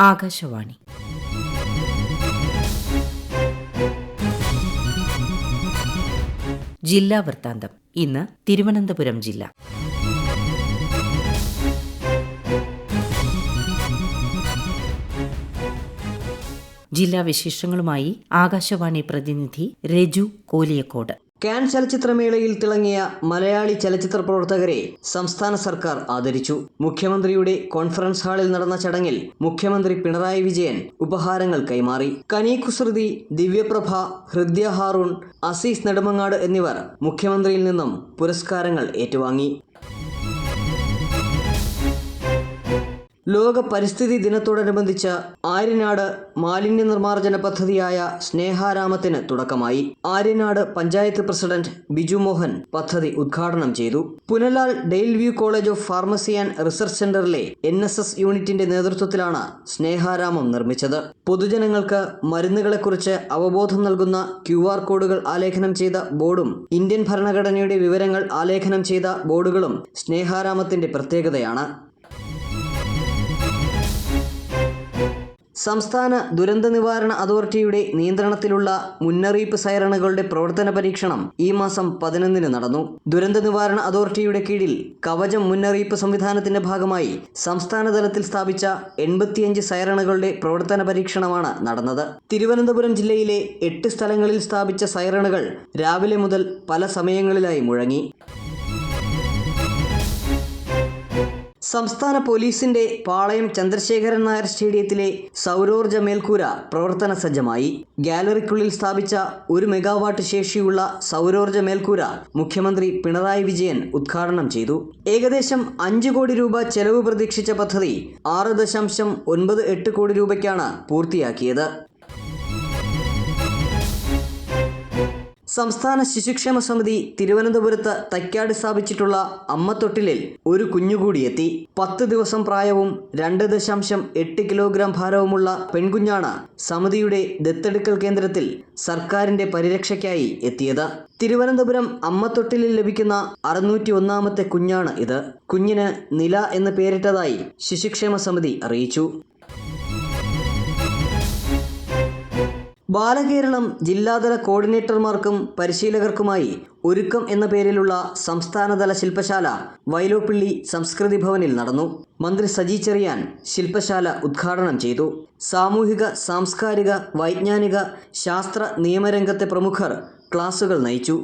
ആകാശവാണി. ജില്ലാ വൃത്താന്തം. ഇന്ന് തിരുവനന്തപുരം ജില്ല. ജില്ലാ വിശേഷങ്ങളുമായി ആകാശവാണി പ്രതിനിധി രജു കോലിയക്കോട്. കാൻ ചലച്ചിത്രമേളയിൽ തിളങ്ങിയ മലയാളി ചലച്ചിത്ര പ്രവർത്തകരെ സംസ്ഥാന സർക്കാർ ആദരിച്ചു. മുഖ്യമന്ത്രിയുടെ കോൺഫറൻസ് ഹാളിൽ നടന്ന ചടങ്ങിൽ മുഖ്യമന്ത്രി പിണറായി വിജയൻ ഉപഹാരങ്ങൾ കൈമാറി. കനി കുസൃതി ദിവ്യപ്രഭ ഹൃദ്യ ഹാറൂൺ അസീസ് നെടുമങ്ങാട് എന്നിവർ മുഖ്യമന്ത്രിയിൽ നിന്നും പുരസ്കാരങ്ങൾ ഏറ്റുവാങ്ങി. ലോക പരിസ്ഥിതി ദിനത്തോടനുബന്ധിച്ച് ആര്യനാട് മാലിന്യ നിർമ്മാർജന പദ്ധതിയായ സ്നേഹാരാമത്തിന് തുടക്കമായി. ആര്യനാട് പഞ്ചായത്ത് പ്രസിഡന്റ് ബിജു മോഹൻ പദ്ധതി ഉദ്ഘാടനം ചെയ്തു. Punalal Dale View College of Pharmacy and Research സെന്ററിലെ എൻ യൂണിറ്റിന്റെ നേതൃത്വത്തിലാണ് സ്നേഹാരാമം നിർമ്മിച്ചത്. പൊതുജനങ്ങൾക്ക് മരുന്നുകളെക്കുറിച്ച് അവബോധം നൽകുന്ന ക്യു ആർ കോഡുകൾ ആലേഖനം ചെയ്ത ബോർഡും ഇന്ത്യൻ ഭരണഘടനയുടെ വിവരങ്ങൾ ആലേഖനം ചെയ്ത ബോർഡുകളും സ്നേഹാരാമത്തിന്റെ പ്രത്യേകതയാണ്. സംസ്ഥാന ദുരന്ത നിവാരണ അതോറിറ്റിയുടെ നിയന്ത്രണത്തിലുള്ള മുന്നറിയിപ്പ് സൈറണുകളുടെ പ്രവർത്തന പരീക്ഷണം ഈ മാസം പതിനൊന്നിന് നടന്നു. ദുരന്ത നിവാരണ അതോറിറ്റിയുടെ കീഴിൽ കവചം മുന്നറിയിപ്പ് സംവിധാനത്തിന്റെ ഭാഗമായി സംസ്ഥാന തലത്തിൽ സ്ഥാപിച്ച എൺപത്തിയഞ്ച് സൈറണുകളുടെ പ്രവർത്തന പരീക്ഷണമാണ് നടന്നത്. തിരുവനന്തപുരം ജില്ലയിലെ എട്ട് സ്ഥലങ്ങളിൽ സ്ഥാപിച്ച സൈറണുകൾ രാവിലെ മുതൽ പല സമയങ്ങളിലായി മുഴങ്ങി. സംസ്ഥാന പോലീസിന്റെ പാളയം ചന്ദ്രശേഖരൻ നായർ സ്റ്റേഡിയത്തിലെ സൗരോർജ മേൽക്കൂര പ്രവർത്തന സജ്ജമായി. ഗാലറിക്കുള്ളിൽ സ്ഥാപിച്ച ഒരു മെഗാവാട്ട് ശേഷിയുള്ള സൗരോർജ മേൽക്കൂര മുഖ്യമന്ത്രി പിണറായി വിജയൻ ഉദ്ഘാടനം ചെയ്തു. ഏകദേശം അഞ്ച് കോടി രൂപ ചെലവ് പ്രതീക്ഷിച്ച പദ്ധതി ആറ് ദശാംശം ഒൻപത് എട്ട് കോടി രൂപയ്ക്കാണ് പൂർത്തിയാക്കിയത്. സംസ്ഥാന ശിശുക്ഷേമ സമിതി തിരുവനന്തപുരത്ത് തൈക്കാട് സ്ഥാപിച്ചിട്ടുള്ള അമ്മത്തൊട്ടിലിൽ ഒരു കുഞ്ഞുകൂടിയെത്തി പത്ത് ദിവസം പ്രായവും രണ്ട് ദശാംശം എട്ട് കിലോഗ്രാം ഭാരവുമുള്ള പെൺകുഞ്ഞാണ് സമിതിയുടെ ദത്തെടുക്കൽ കേന്ദ്രത്തിൽ സർക്കാരിന്റെ പരിരക്ഷയ്ക്കായി എത്തിയത്. തിരുവനന്തപുരം അമ്മത്തൊട്ടിലിൽ ലഭിക്കുന്ന അറുന്നൂറ്റി ഒന്നാമത്തെ കുഞ്ഞാണ് ഇത്. കുഞ്ഞിന് നില എന്ന് പേരിട്ടതായി ശിശുക്ഷേമ സമിതി അറിയിച്ചു. ബാലകേരളം ജില്ലാതല കോർഡിനേറ്റർമാർക്കും പരിശീലകർക്കുമായി ഒരുക്കം എന്ന പേരിലുള്ള സംസ്ഥാനതല ശില്പശാല വൈലോപ്പിള്ളി സംസ്കൃതി ഭവനിൽ നടന്നു. മന്ത്രി സജി ചെറിയാൻ ശില്പശാല ഉദ്ഘാടനം ചെയ്തു. സാമൂഹിക സാംസ്കാരിക വൈജ്ഞാനിക ശാസ്ത്ര നിയമരംഗത്തെ പ്രമുഖർ ക്ലാസുകൾ നയിച്ചു.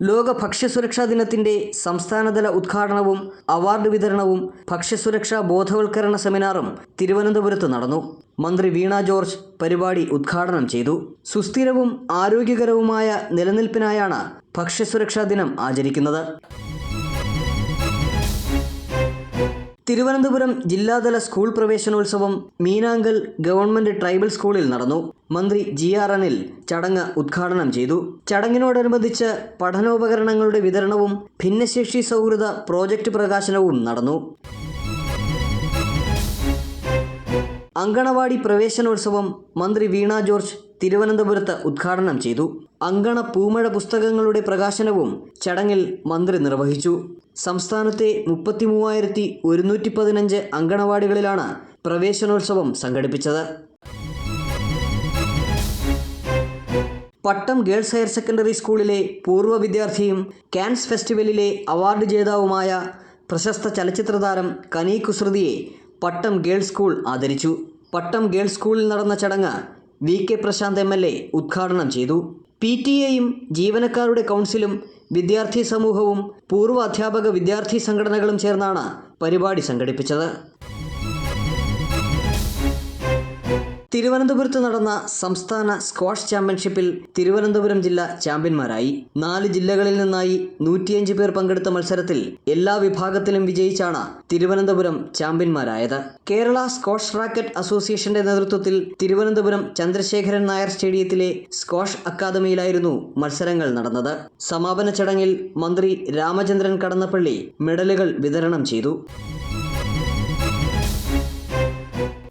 ലോക ഭക്ഷ്യസുരക്ഷാ ദിനത്തിന്റെ സംസ്ഥാനതല ഉദ്ഘാടനവും അവാർഡ് വിതരണവും ഭക്ഷ്യസുരക്ഷാ ബോധവൽക്കരണ സെമിനാറും തിരുവനന്തപുരത്ത് നടന്നു. മന്ത്രി വീണ ജോർജ് പരിപാടി ഉദ്ഘാടനം ചെയ്തു. സുസ്ഥിരവും ആരോഗ്യകരവുമായ നിലനിൽപ്പിനായാണ് ഭക്ഷ്യസുരക്ഷാ ദിനം ആചരിക്കുന്നത്. തിരുവനന്തപുരം ജില്ലാതല സ്കൂൾ പ്രവേശനോത്സവം മീനാങ്കൽ ഗവൺമെന്റ് ട്രൈബൽ സ്കൂളിൽ നടന്നു. മന്ത്രി ജി ആർ അനിൽ ചടങ്ങ് ഉദ്ഘാടനം ചെയ്തു. ചടങ്ങിനോടനുബന്ധിച്ച് പഠനോപകരണങ്ങളുടെ വിതരണവും ഭിന്നശേഷി സൗഹൃദ പ്രോജക്റ്റ് പ്രകാശനവും നടന്നു. അങ്കണവാടി പ്രവേശനോത്സവം മന്ത്രി വീണ ജോർജ് തിരുവനന്തപുരത്ത് ഉദ്ഘാടനം ചെയ്തു. അങ്കണ പൂമഴ പുസ്തകങ്ങളുടെ പ്രകാശനവും ചടങ്ങിൽ മന്ത്രി നിർവഹിച്ചു. സംസ്ഥാനത്തെ മുപ്പത്തി മൂവായിരത്തി ഒരുന്നൂറ്റി പതിനഞ്ച് അങ്കണവാടികളിലാണ് പ്രവേശനോത്സവം സംഘടിപ്പിച്ചത്. പട്ടം ഗേൾസ് ഹയർ സെക്കൻഡറി സ്കൂളിലെ പൂർവ വിദ്യാർത്ഥിയും കാൻസ് ഫെസ്റ്റിവലിലെ അവാർഡ് ജേതാവുമായ പ്രശസ്ത ചലച്ചിത്ര താരം കനി കുസൃതിയെ പട്ടം ഗേൾസ് സ്കൂൾ ആദരിച്ചു. പട്ടം ഗേൾസ് സ്കൂളിൽ നടന്ന ചടങ്ങ് V K Prashanth M L A ഉദ്ഘാടനം ചെയ്തു. പി ടി എയും ജീവനക്കാരുടെ കൗൺസിലും വിദ്യാർത്ഥി സമൂഹവും പൂർവ അധ്യാപക വിദ്യാർത്ഥി സംഘടനകളും ചേർന്നാണ് പരിപാടി സംഘടിപ്പിച്ചത്. തിരുവനന്തപുരത്ത് നടന്ന സംസ്ഥാന സ്ക്വാഷ് ചാമ്പ്യൻഷിപ്പിൽ തിരുവനന്തപുരം ജില്ല ചാമ്പ്യന്മാരായി. നാല് ജില്ലകളിൽ നിന്നായി നൂറ്റിയഞ്ച് പേർ പങ്കെടുത്ത മത്സരത്തിൽ എല്ലാ വിഭാഗത്തിലും വിജയിച്ചാണ് തിരുവനന്തപുരം ചാമ്പ്യന്മാരായത്. കേരള സ്ക്വാഷ് റാക്കറ്റ് അസോസിയേഷന്റെ നേതൃത്വത്തിൽ തിരുവനന്തപുരം ചന്ദ്രശേഖരൻ നായർ സ്റ്റേഡിയത്തിലെ സ്ക്വാഷ് അക്കാദമിയിലായിരുന്നു മത്സരങ്ങൾ നടന്നത്. സമാപന ചടങ്ങിൽ മന്ത്രി രാമചന്ദ്രൻ കടന്നപ്പള്ളി മെഡലുകൾ വിതരണം ചെയ്തു.